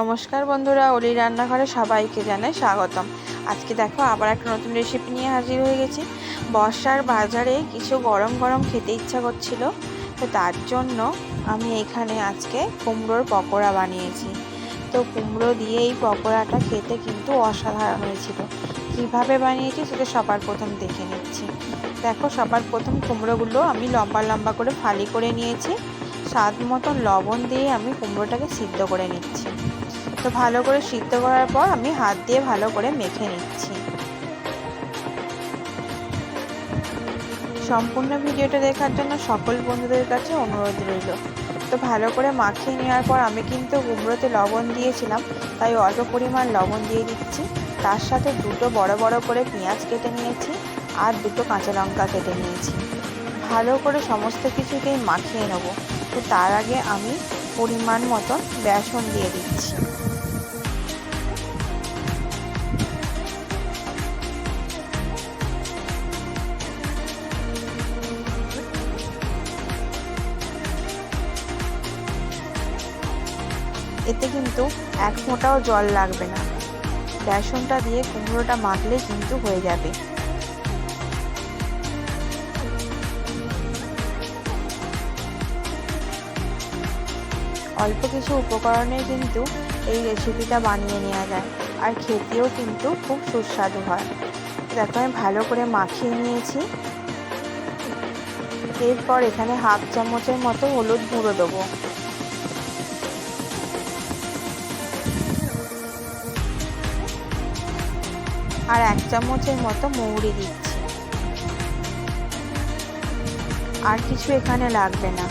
নমস্কার বন্ধুরা, অলি রান্নাঘরে সবাইকে জানাই স্বাগতম। আজকে দেখো আবার একটা নতুন রেসিপি নিয়ে হাজির হয়ে গেছি। বর্ষার বাজারে কিছু গরম গরম খেতে ইচ্ছা করছিল, তো তার জন্য আমি এখানে আজকে কুমড়োর পকোড়া বানিয়েছি। তো কুমড়ো দিয়ে এই পকোড়াটা খেতে কিন্তু অসাধারণ হয়েছিল। কীভাবে বানিয়েছি সেটা সবার প্রথম দেখে নিচ্ছি। দেখো সবার প্রথম কুমড়োগুলো আমি লম্বা লম্বা করে ফালি করে নিয়েছি। স্বাদ মতন লবণ দিয়ে আমি কুমড়োটাকে সিদ্ধ করে নিচ্ছি। তো ভালো করে সিদ্ধ করার পর আমি হাত দিয়ে ভালো করে মেখে নিচ্ছি। সম্পূর্ণ ভিডিওটা দেখার জন্য সকল বন্ধুদের কাছে অনুরোধ রইল। তো ভালো করে মাখিয়ে নেওয়ার পর আমি কিন্তু কুমড়োতে লবণ দিয়েছিলাম, তাই অল্প পরিমাণ লবণ দিয়ে দিচ্ছি। তার সাথে দুটো বড় বড় করে পেঁয়াজ কেটে নিয়েছি আর দুটো কাঁচা লঙ্কা কেটে নিয়েছি। ভালো করে সমস্ত কিছুকেই মাখিয়ে নেব। তো তার আগে আমি পরিমাণ মতন বেসন দিয়ে দিচ্ছি। এতে কিন্তু এক ফোঁটাও জল লাগবে না। বেসনটা দিয়ে কুমড়োটা মাখলে কিন্তু হয়ে যাবে। অল্প কিছু উপকরণে কিন্তু এই রেসিপিটা বানিয়ে নেওয়া যায়। আর খেতেও কিন্তু খুব সুস্বাদু হয়। দেখো, আমি ভালো করে মাখিয়ে নিয়েছি। এরপর এখানে হাফ চামচের মতো হলুদ গুঁড়ো দেবো। আর এক চামচের মতো মৌরি দিচ্ছি। আর কিছু এখানে লাগবে না।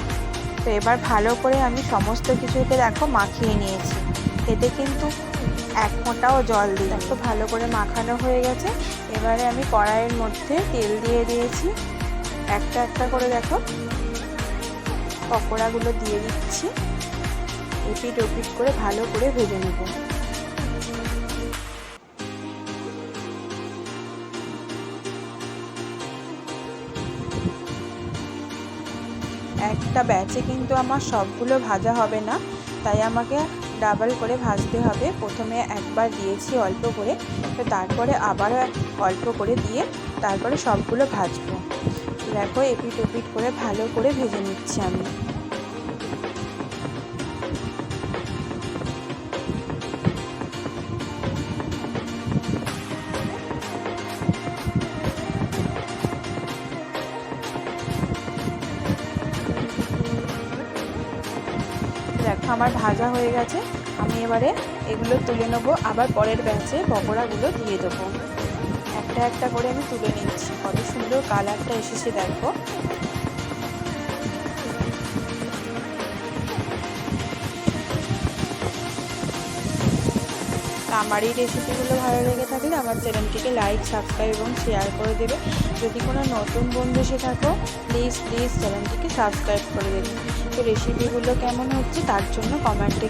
তো এবার ভালো করে আমি সমস্ত কিছুকে দেখো মাখিয়ে নিয়েছি। এতে কিন্তু এক মোটাও জল দিই তো ভালো করে মাখানো হয়ে গেছে। এবারে আমি কড়াইয়ের মধ্যে তেল দিয়ে দিয়েছি। একটা একটা করে দেখো পকোড়াগুলো দিয়ে দিচ্ছি। এপিট ওপিট করে ভালো করে ভেজে নেব। একটা ব্যাচে কিন্তু আমার সবগুলো ভাজা হবে না, তাই আমাকে ডাবল করে ভাজতে হবে। প্রথমে একবার দিয়েছি অল্প করে, তো তারপরে আবারও অল্প করে দিয়ে তারপরে সবগুলো ভাজবো। দেখো এপিট ওপিট করে ভালো করে ভেজে নিচ্ছি আমি। আমার ভাজা হয়ে গেছে, আমি এবারে এগুলো তুলে নেব। আবার পরের ব্যাচে পকোড়াগুলো দিয়ে দেবো। একটা একটা করে আমি তুলে নিচ্ছি। কত সুন্দর কালারটা এসেছে দেখো। আমার এই রেসিপিগুলো ভালো লেগে থাকলে আমার চ্যানেলটিকে লাইক সাবস্ক্রাইব এবং শেয়ার করে দেবে। যদি কোনো নতুন বন্ধু এসে থাকো প্লিজ প্লিজ চ্যানেলটিকে সাবস্ক্রাইব করে দেবে। তো রেসিপিগুলো কেমন হচ্ছে তার জন্য কমেন্টে